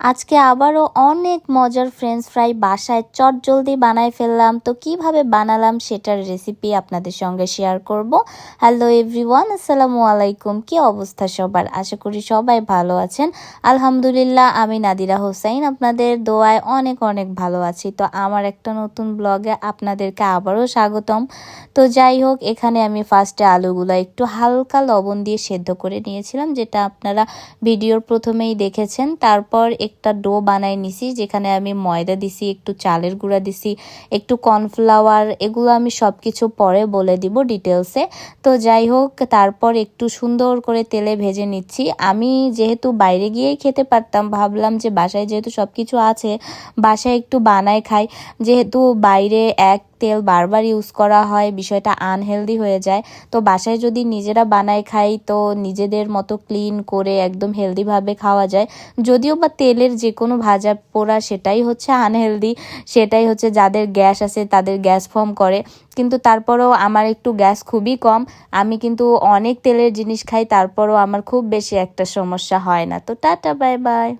আজকে আবারও অনেক মজার ফ্রেঞ্চ ফ্রাই বাসায় চট জলদি বানায় ফেললাম। তো কীভাবে বানালাম সেটার রেসিপি আপনাদের সঙ্গে শেয়ার করব। হ্যালো এভরিওয়ান আসসালামু আলাইকুম। কি অবস্থা সবার? আশা করি সবাই ভালো আছেন। আলহামদুলিল্লাহ, আমি নাদিরা হোসাইন আপনাদের দোয়ায় অনেক অনেক ভালো আছি। তো আমার একটা নতুন ব্লগে আপনাদেরকে আবারও স্বাগতম। তো যাই হোক, এখানে আমি ফার্স্টে আলুগুলো একটু হালকা লবণ দিয়ে সেদ্ধ করে নিয়েছিলাম, যেটা আপনারা ভিডিওর প্রথমেই দেখেছেন। তারপর একটা ডো বানাই নিছি, যেখানে আমি ময়দা দিছি, একটু চালের গুঁড়া দিছি, একটু কর্নফ্লাওয়ার এগুলো আমি সব কিছু পরে বলে দিব ডিটেলসে তো যাই হোক, তারপর একটু সুন্দর করে তেলে ভেজে নিচ্ছি। আমি যেহেতু বাইরে গিয়েই খেতে পারতাম, ভাবলাম যে বাসায় যেহেতু সব কিছু আছে, বাসায় একটু বানায় খাই। যেহেতু বাইরে এক তেল বারবার ইউজ করা হয়, বিষয়টা আনহেলদি হয়ে যায়। তো বাসায় যদি নিজেরা বানায় খাই, তো নিজেদের মতো ক্লিন করে একদম হেলদিভাবে খাওয়া যায়। যদিও বা তেলের যে কোনো ভাজা পোড়া সেটাই হচ্ছে আনহেলদি সেটাই হচ্ছে যাদের গ্যাস আছে তাদের গ্যাস ফর্ম করে। কিন্তু তারপরেও আমার একটু গ্যাস খুবই কম, আমি কিন্তু অনেক তেলের জিনিস খাই, তারপরও আমার খুব বেশি একটা সমস্যা হয় না। তো টাটা বাই বাই